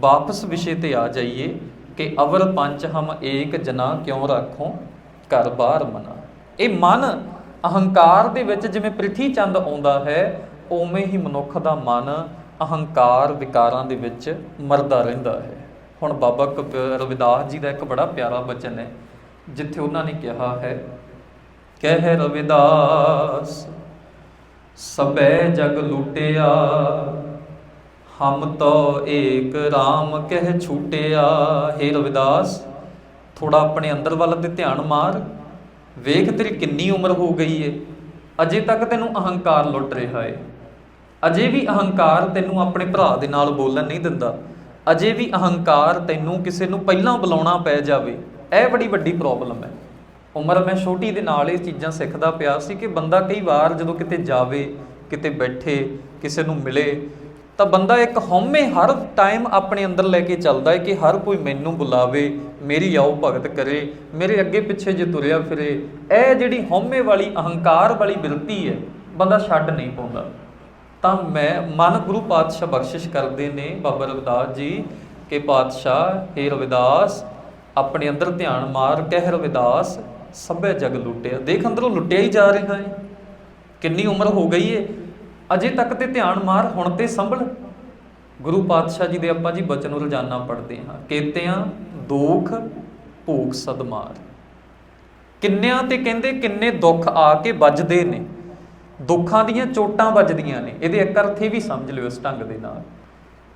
ਵਾਪਸ ਵਿਸ਼ੇ ਤੇ ਆ ਜਾਈਏ ਕਿ ਅਵਰ ਪੰਚ ਹਮ ਏਕ ਜਨਾ ਕਿਉਂ ਰੱਖੋ? ਘਰ ਬਾਹਰ ਮਨਾ। ਇਹ ਮਨ ਅਹੰਕਾਰ ਦੇ ਵਿੱਚ ਜਿਵੇਂ ਪ੍ਰਿਥੀ ਚੰਦ ਆਉਂਦਾ ਹੈ, ਉਵੇਂ ਹੀ ਮਨੁੱਖ ਦਾ ਮਨ ਅਹੰਕਾਰ ਵਿਕਾਰਾਂ ਦੇ ਵਿੱਚ ਮਰਦਾ ਰਹਿੰਦਾ ਹੈ। ਹੁਣ ਬਾਬਾ ਕਬ- ਰਵਿਦਾਸ ਜੀ ਦਾ ਇੱਕ ਬੜਾ ਪਿਆਰਾ ਬਚਨ ਹੈ, ਜਿੱਥੇ ਉਹਨਾਂ ਨੇ ਕਿਹਾ ਹੈ, ਕਹਿ ਰਵਿਦਾਸ, ਸਭੈ ਜਗ ਲੁਟਿਆ ਹਮ ਤੋ ਏਕ RAM ਕਹਿ ਛੂਟਿਆ, ਹੇ ਰਵਿਦਾਸ, ਥੋੜਾ ਆਪਣੇ ਅੰਦਰ ਵੱਲ ਤੇ ਧਿਆਨ ਮਾਰ, ਵੇਖ ਤੇਰੀ ਕਿੰਨੀ ਉਮਰ ਹੋ ਗਈ ਏ, ਅਜੇ ਤੱਕ ਤੈਨੂੰ ਅਹੰਕਾਰ ਲੁੱਟ ਰਿਹਾ ਏ। ਅਜੇ ਵੀ ਅਹੰਕਾਰ ਤੈਨੂੰ ਆਪਣੇ ਭਰਾ ਦੇ ਨਾਲ ਬੋਲਣ ਨਹੀਂ ਦਿੰਦਾ, ਅਜੇ ਵੀ ਅਹੰਕਾਰ ਤੈਨੂੰ ਕਿਸੇ ਨੂੰ ਪਹਿਲਾਂ ਬੁਲਾਉਣਾ ਪੈ ਜਾਵੇ, ਇਹ ਬੜੀ ਵੱਡੀ ਪ੍ਰੋਬਲਮ ਹੈ। ਉਮਰ ਮੈਂ ਛੋਟੀ ਦੇ ਨਾਲ ਇਹ ਚੀਜ਼ਾਂ ਸਿੱਖਦਾ ਪਿਆ ਸੀ ਕਿ ਬੰਦਾ ਕਈ ਵਾਰ ਜਦੋਂ ਕਿਤੇ ਜਾਵੇ, ਕਿਤੇ ਬੈਠੇ, ਕਿਸੇ ਨੂੰ ਮਿਲੇ ਤਾਂ ਬੰਦਾ ਇੱਕ ਹਉਮੈ ਹਰ ਟਾਈਮ ਆਪਣੇ ਅੰਦਰ ਲੈ ਕੇ ਚੱਲਦਾ ਹੈ ਕਿ ਹਰ ਕੋਈ ਮੈਨੂੰ ਬੁਲਾਵੇ, ਮੇਰੀ ਆਓ ਭਗਤ ਕਰੇ, ਮੇਰੇ ਅੱਗੇ ਪਿੱਛੇ ਜੇ ਤੁਰਿਆ ਫਿਰੇ। ਇਹ ਜਿਹੜੀ ਹਉਮੈ ਵਾਲੀ ਅਹੰਕਾਰ ਵਾਲੀ ਬਿਰਤੀ ਹੈ, ਬੰਦਾ ਛੱਡ ਨਹੀਂ ਪਾਉਂਦਾ। ਤਾਂ ਮੈਂ ਮਨ ਗੁਰੂ ਪਾਤਸ਼ਾਹ ਬਖਸ਼ਿਸ਼ ਕਰਦੇ ਨੇ ਬਾਬਾ ਰਵਿਦਾਸ ਜੀ ਕਿ ਪਾਤਸ਼ਾਹ, ਹੇ ਰਵਿਦਾਸ, ਆਪਣੇ ਅੰਦਰ ਧਿਆਨ ਮਾਰ, ਕਹਿ ਰਵਿਦਾਸ, ਸਭੇ ਜਗ ਲੁੱਟਿਆ। ਦੇਖ ਅੰਦਰੋਂ ਲੁੱਟਿਆ ਹੀ ਜਾ ਰਿਹਾ ਹੈ। ਕਿੰਨੀ ਉਮਰ ਹੋ ਗਈ ਏ? ਅਜੇ ਤੱਕ ਤੇ ਧਿਆਨ ਮਾਰ ਹੁਣ ਤੇ ਸੰਭਲ। ਗੁਰੂ ਪਾਤਸ਼ਾਹ ਜੀ ਦੇ ਆਪਾਂ ਜੀ ਬਚਨ ਰੋਜ਼ਾਨਾ ਪੜ੍ਹਦੇ ਹਾਂ। ਕੇਤਿਆਂ ਦੁੱਖ ਭੂਖ ਸਦਮਾਰ। ਕਿੰਨਿਆਂ ਤੇ ਕਹਿੰਦੇ ਕਿੰਨੇ ਦੁੱਖ ਆ ਕੇ ਵੱਜਦੇ ਨੇ। ਦੁੱਖਾਂ ਦੀਆਂ ਚੋਟਾਂ ਵੱਜਦੀਆਂ ਨੇ। ਇਹਦੇ ਇੱਕ ਅਰਥ ਇਹ ਵੀ ਸਮਝ ਲਿਓ ਇਸ ਢੰਗ ਦੇ ਨਾਲ।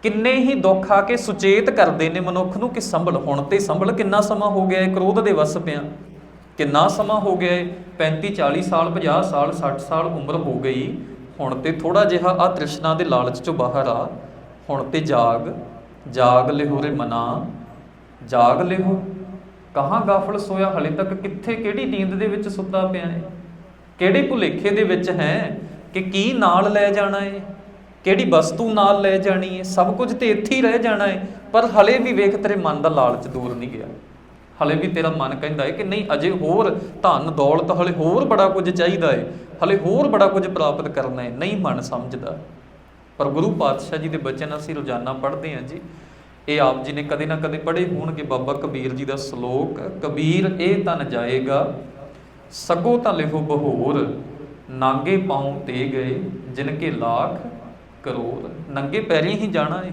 ਕਿੰਨੇ ਹੀ ਦੁੱਖ ਆ ਕੇ ਸੁਚੇਤ ਕਰਦੇ ਨੇ ਮਨੁੱਖ ਨੂੰ ਕਿ ਸੰਭਲ, ਹੁਣ ਤੇ ਸੰਭਲ ਕਿੰਨਾ ਸਮਾਂ ਹੋ ਗਿਆ ਹੈ ਕ੍ਰੋਧ ਦੇ ਵਸ ਪਿਆ। ਕਿੰਨਾ ਸਮਾਂ ਹੋ ਗਿਆ ਹੈ 35 40 ਸਾਲ 50 ਸਾਲ 60 ਸਾਲ ਉਮਰ ਹੋ ਗਈ। ਹੁਣ ਤੇ ਥੋੜਾ ਜਿਹਾ ਆ ਤ੍ਰਿਸ਼ਨਾ ਦੇ ਲਾਲਚ ਚੋਂ ਬਾਹਰ ਆ। ਹੁਣ ਤੇ ਜਾਗ ਜਾਗ ਲਿਹੋ ਰੇ ਮਨਾ, ਜਾਗ ਲਿਹੋ। ਕਹਾਂ ਗਾਫਲ ਸੋਇਆ ਹਲੇ ਤੱਕ, ਕਿੱਥੇ, ਕਿਹੜੀ ਨੀਂਦ ਦੇ ਵਿੱਚ ਸੁੱਤਾ ਪਿਆ ਹੈ ਕਿਹੜੇ ਭੁਲੇਖੇ ਦੇ ਵਿੱਚ ਹੈ ਕਿ ਕੀ ਨਾਲ ਲੈ ਜਾਣਾ ਹੈ ਕਿਹੜੀ ਵਸਤੂ ਨਾਲ ਲੈ ਜਾਣੀ ਹੈ ਸਭ ਕੁਝ ਤੇ ਇੱਥੇ ਹੀ ਰਹਿ ਜਾਣਾ ਹੈ ਪਰ ਹਲੇ ਵੀ ਵੇਖ ਤੇਰੇ ਮਨ ਦਾ ਲਾਲਚ ਦੂਰ ਨਹੀਂ ਗਿਆ। ਹਲੇ ਵੀ ਤੇਰਾ ਮਨ ਕਹਿੰਦਾ ਹੈ ਕਿ ਨਹੀਂ, ਅਜੇ ਹੋਰ ਧਨ ਦੌਲਤ ਹਲੇ ਹੋਰ ਬੜਾ ਕੁਝ ਚਾਹੀਦਾ ਹੈ ਹਲੇ ਹੋਰ ਬੜਾ ਕੁਝ ਪ੍ਰਾਪਤ ਕਰਨਾ ਹੈ ਨਹੀਂ ਮਨ ਸਮਝਦਾ। ਪਰ ਗੁਰੂ ਪਾਤਸ਼ਾਹ ਜੀ ਦੇ ਬਚਨ ਅਸੀਂ ਰੋਜ਼ਾਨਾ ਪੜ੍ਹਦੇ ਹਾਂ ਜੀ। ਇਹ ਆਪ ਜੀ ਨੇ ਕਦੇ ਨਾ ਕਦੇ ਪੜ੍ਹੇ ਹੋਣਗੇ ਬਾਬਾ ਕਬੀਰ ਜੀ ਦਾ ਸ਼ਲੋਕ, ਕਬੀਰ ਇਹ ਤਨ ਜਾਏਗਾ, ਸਗੋ ਤਾਂ ਲਿਖੋ ਬਹੋਰ, ਨਾਂਗੇ ਪਾਉਂ ਤੇ ਗਏ, ਜਿਨ ਕੇ ਲੱਖ ਕਰੋੜ, ਨੰਗੇ ਪੈਰੀ ਹੀ ਜਾਣਾ ਏ।